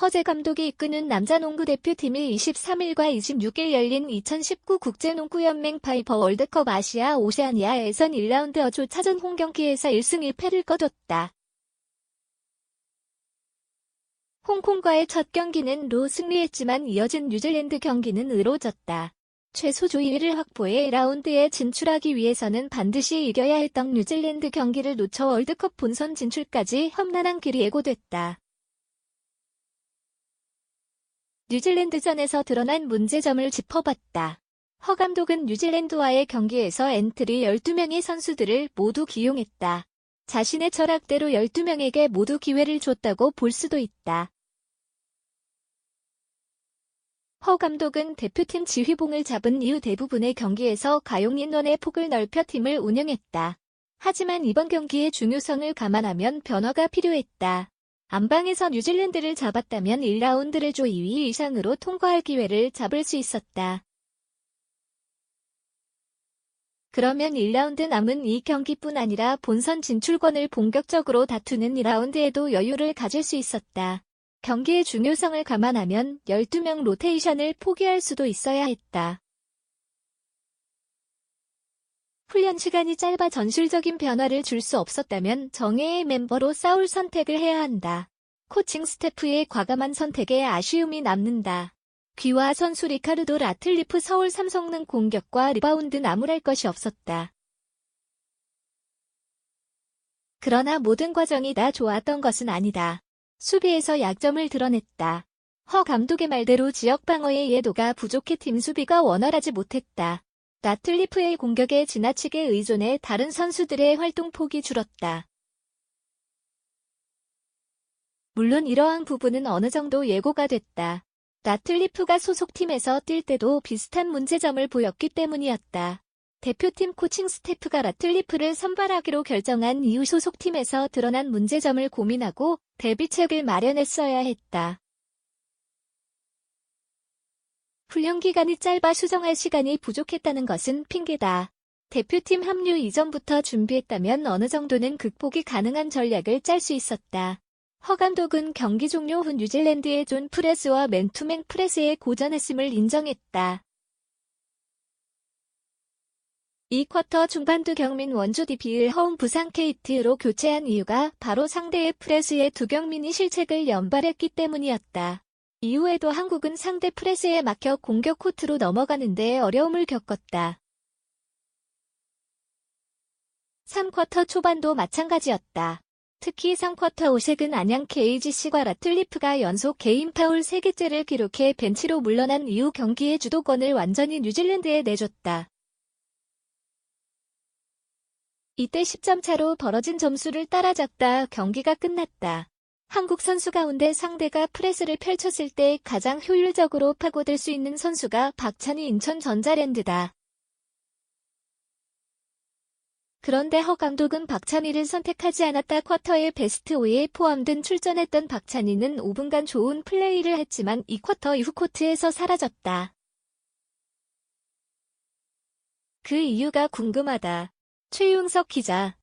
허재 감독이 이끄는 남자농구 대표팀이 23일과 26일 열린 2019 국제농구연맹 파이퍼 월드컵 아시아 오세아니아 예선 1라운드 어조 차전 홈경기에서 1승 1패를 거뒀다. 홍콩과의 첫 경기는 로 승리했지만 이어진 뉴질랜드 경기는 으로 졌다. 최소 조이위를 확보해 1라운드에 진출하기 위해서는 반드시 이겨야 했던 뉴질랜드 경기를 놓쳐 월드컵 본선 진출까지 험난한 길이 예고됐다. 뉴질랜드전에서 드러난 문제점을 짚어봤다. 허 감독은 뉴질랜드와의 경기에서 엔트리 12명의 선수들을 모두 기용했다. 자신의 철학대로 12명에게 모두 기회를 줬다고 볼 수도 있다. 허 감독은 대표팀 지휘봉을 잡은 이후 대부분의 경기에서 가용 인원의 폭을 넓혀 팀을 운영했다. 하지만 이번 경기의 중요성을 감안하면 변화가 필요했다. 안방에서 뉴질랜드를 잡았다면 1라운드를 조 2위 이상으로 통과할 기회를 잡을 수 있었다. 그러면 1라운드 남은 이 경기뿐 아니라 본선 진출권을 본격적으로 다투는 2라운드에도 여유를 가질 수 있었다. 경기의 중요성을 감안하면 12명 로테이션을 포기할 수도 있어야 했다. 훈련 시간이 짧아 전술적인 변화를 줄 수 없었다면 정예의 멤버로 싸울 선택을 해야 한다. 코칭 스태프의 과감한 선택에 아쉬움이 남는다. 귀화 선수 리카르도 라틀리프 서울 삼성능 공격과 리바운드 나무랄 것이 없었다. 그러나 모든 과정이 다 좋았던 것은 아니다. 수비에서 약점을 드러냈다. 허 감독의 말대로 지역 방어의 이해도가 부족해 팀 수비가 원활하지 못했다. 나틀리프의 공격에 지나치게 의존해 다른 선수들의 활동폭이 줄었다. 물론 이러한 부분은 어느 정도 예고가 됐다. 나틀리프가 소속팀에서 뛸 때도 비슷한 문제점을 보였기 때문이었다. 대표팀 코칭 스태프가 라틀리프를 선발하기로 결정한 이후 소속팀에서 드러난 문제점을 고민하고 대비책을 마련했어야 했다. 훈련 기간이 짧아 수정할 시간이 부족했다는 것은 핑계다. 대표팀 합류 이전부터 준비했다면 어느 정도는 극복이 가능한 전략을 짤 수 있었다. 허 감독은 경기 종료 후 뉴질랜드의 존 프레스와 맨투맨 프레스에 고전했음을 인정했다. 이 쿼터 중반두 경민 원조 DB를 허운 부상 KT로 교체한 이유가 바로 상대의 프레스에 두경민이 실책을 연발했기 때문이었다. 이후에도 한국은 상대 프레스에 막혀 공격 코트로 넘어가는데 어려움을 겪었다. 3쿼터 초반도 마찬가지였다. 특히 3쿼터 오색은 안양 KGC과 라틀리프가 연속 개인 파울 3개째를 기록해 벤치로 물러난 이후 경기의 주도권을 완전히 뉴질랜드에 내줬다. 이때 10점 차로 벌어진 점수를 따라잡다 경기가 끝났다. 한국 선수 가운데 상대가 프레스를 펼쳤을 때 가장 효율적으로 파고들 수 있는 선수가 박찬희 인천 전자랜드다. 그런데 허 감독은 박찬희를 선택하지 않았다 쿼터의 베스트 5에 포함된 출전했던 박찬희는 5분간 좋은 플레이를 했지만 이 쿼터 이후 코트에서 사라졌다. 그 이유가 궁금하다. 최용석 기자